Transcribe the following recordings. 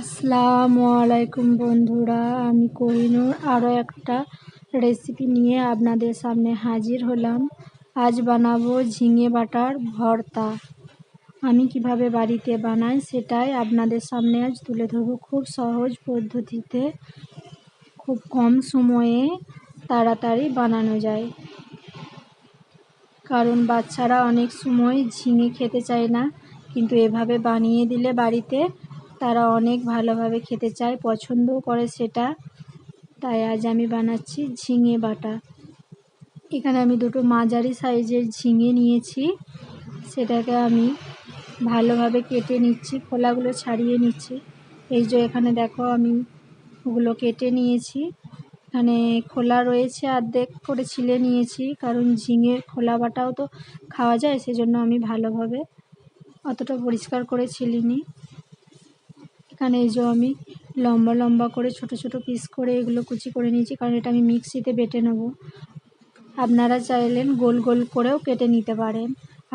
আসসালামু আলাইকুম বন্ধুরা, আমি কোহিনুর আরও একটা রেসিপি নিয়ে আপনাদের সামনে হাজির হলাম। আজ বানাবো ঝিঙে বাটার ভর্তা। আমি কীভাবে বাড়িতে বানাই সেটাই আপনাদের সামনে আজ তুলে ধরবো খুব সহজ পদ্ধতিতে। খুব কম সময়ে তাড়াতাড়ি বানানো যায়। কারণ বাচ্চারা অনেক সময় ঝিঙে খেতে চায় না, কিন্তু এভাবে বানিয়ে দিলে বাড়িতে তারা অনেক ভালোভাবে খেতে চায়, পছন্দও করে সেটা। তাই আজ আমি বানাচ্ছি ঝিঙে বাটা। এখানে আমি দুটো মাঝারি সাইজের ঝিঙে নিয়েছি। সেটাকে আমি ভালোভাবে কেটে নিচ্ছি, খোলাগুলো ছাড়িয়ে নিচ্ছি। এই যে এখানে দেখো আমি ওগুলো কেটে নিয়েছি। এখানে খোলা রয়েছে অর্ধেক করে ছিলে নিয়েছি, কারণ ঝিঙের খোলা বাটাও তো খাওয়া যায়, সেজন্য আমি ভালোভাবে অতটা পরিষ্কার করে ছিলিনি। এখানে এই যে আমি লম্বা লম্বা করে ছোট ছোট পিস করে এগুলো কুচি করে নিয়েছি, কারণ এটা আমি মিক্সিতে বেটে নেব। আপনারা চাইলেন গোল গোল করেও কেটে নিতে পারেন।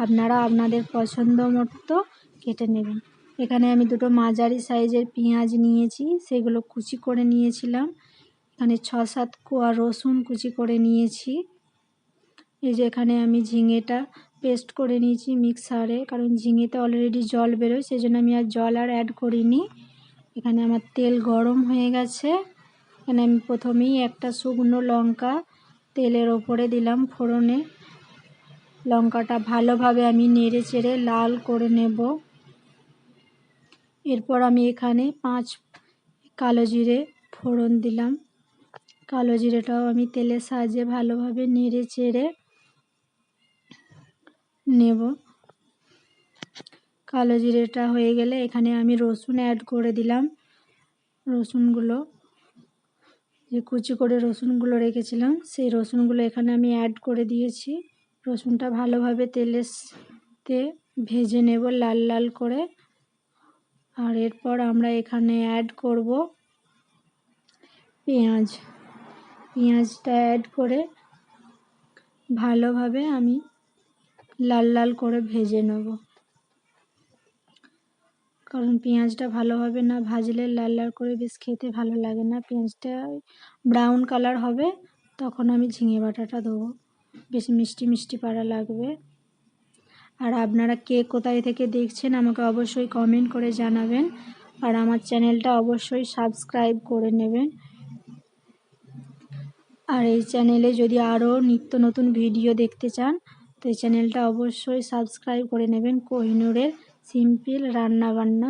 আপনারা আপনাদের পছন্দ মতো কেটে নেবেন। এখানে আমি দুটো মাঝারি সাইজের পেঁয়াজ নিয়েছি, সেগুলো কুচি করে নিয়েছিলাম। এখানে ছ সাত কোয়া রসুন কুচি করে নিয়েছি। এই যে এখানে আমি ঝিঙেটা পেস্ট করে নিয়েছি মিক্সারে, কারণ ঝিঙেতে অলরেডি জল বেরোয় সেই জন্য আমি আর জল আর অ্যাড করিনি। এখানে আমার তেল গরম হয়ে গেছে। এখানে আমি প্রথমেই একটা শুকনো লঙ্কা তেলের ওপরে দিলাম ফোড়নে। লঙ্কাটা ভালোভাবে আমি নেড়ে চেড়ে লাল করে নেব। এরপর আমি এখানে পাঁচ কালো জিরে ফোড়ন দিলাম। কালো জিরেটাও আমি তেলের সাহায্যে ভালোভাবে নেড়ে চেড়ে নেব। কালো জিরেটা হয়ে গেলে এখানে আমি রসুন অ্যাড করে দিলাম, রসুনগুলো। যে কুচি করে রসুনগুলো রেখেছিলাম, সেই রসুনগুলো এখানে আমি অ্যাড করে দিয়েছি। রসুনটা ভালোভাবে তেলেতে ভেজে নেব লাল লাল করে। আর এরপর আমরা এখানে অ্যাড করব পেঁয়াজ। পেঁয়াজটা অ্যাড করে ভালোভাবে আমি লাল লাল করে ভেজে নেব। কারণ পেঁয়াজটা ভালোভাবে না, ভাজলে লাল লাল করে বেশ খেতে ভালো লাগে না। পেঁয়াজটা ব্রাউন কালার হবে, তখন আমি ঝিঙে বাটাটা দেবো। বেশি মিষ্টি মিষ্টি পাড়া লাগবে। আর আপনারা কে কোথায় থেকে দেখছেন আমাকে অবশ্যই কমেন্ট করে জানাবেন। আর আমার চ্যানেলটা অবশ্যই সাবস্ক্রাইব করে নেবেন। আর এই চ্যানেলে যদি আরও নিত্য নতুন ভিডিও দেখতে চান, তো এই চ্যানেলটা অবশ্যই সাবস্ক্রাইব করে নেবেন। কোহিনুরের সিম্পল রান্নাবান্না।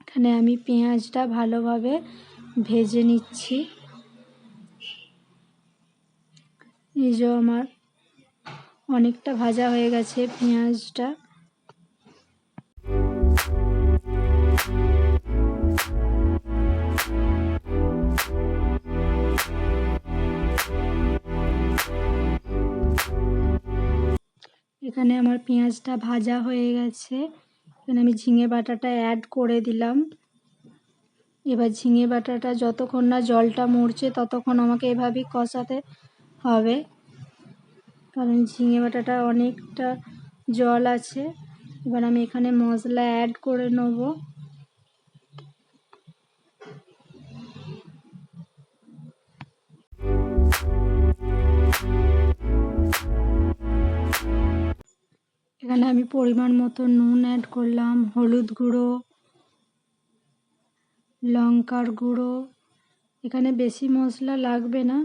এখানে আমি পেঁয়াজটা ভালোভাবে ভেজে নিচ্ছি। এই যে আমার অনেকটা ভাজা হয়ে গেছে পেঁয়াজটা। এখানে আমার পেঁয়াজটা ভাজা হয়ে গেছে। এখানে আমি ঝিঙে বাটাটা অ্যাড করে দিলাম। এবার ঝিঙে বাটাটা যতক্ষণ না জলটা মরছে ততক্ষণ আমাকে এভাবেই কষাতে হবে। কারণ ঝিঙে বাটাটা অনেকটা জল আছে। এবার আমি এখানে মশলা অ্যাড করে নেব। এখানে আমি পরিমাণ মতো নুন অ্যাড করলাম, হলুদ গুঁড়ো, লঙ্কার গুঁড়ো। এখানে বেশি মশলা লাগবে না,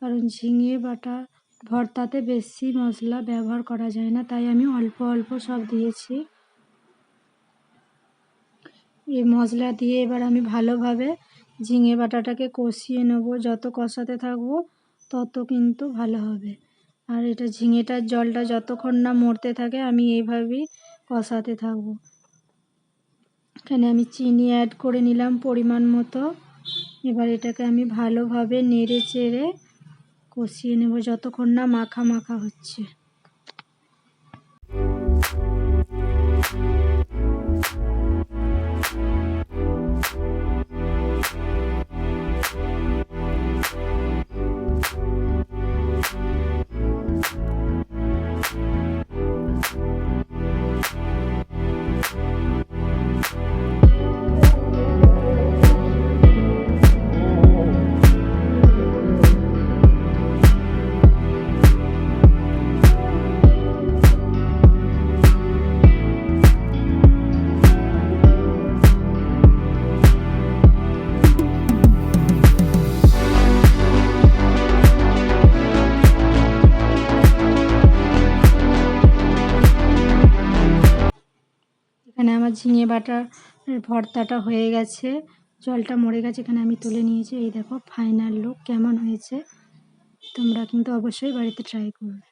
কারণ ঝিঙে বাটা ভর্তাতে বেশি মশলা ব্যবহার করা যায় না, তাই আমি অল্প অল্প সব দিয়েছি। এই মশলা দিয়ে এবার আমি ভালোভাবে ঝিঙে বাটাটাকে কষিয়ে নেব, যত কষাতে থাকব তত কিন্তু ভালো হবে। আর এটা ঝিঙেটার জলটা যতক্ষণ না মরতে থাকে, আমি এইভাবেই কষাতে থাকব। এখানে আমি চিনি অ্যাড করে নিলাম পরিমাণ মতো। এবার এটাকে আমি ভালোভাবে নেড়ে চেড়ে কষিয়ে নেব, যতক্ষণ না মাখা মাখা হচ্ছে। ঝিঙে বাটার ভর্তাটা হয়ে গেছে। জলটা মরে গেছে, এখানে আমি তুলে নিয়েছি। এই দেখো ফাইনাল লুক কেমন হয়েছে। তোমরা কিন্তু অবশ্যই বাড়িতে ট্রাই করবে।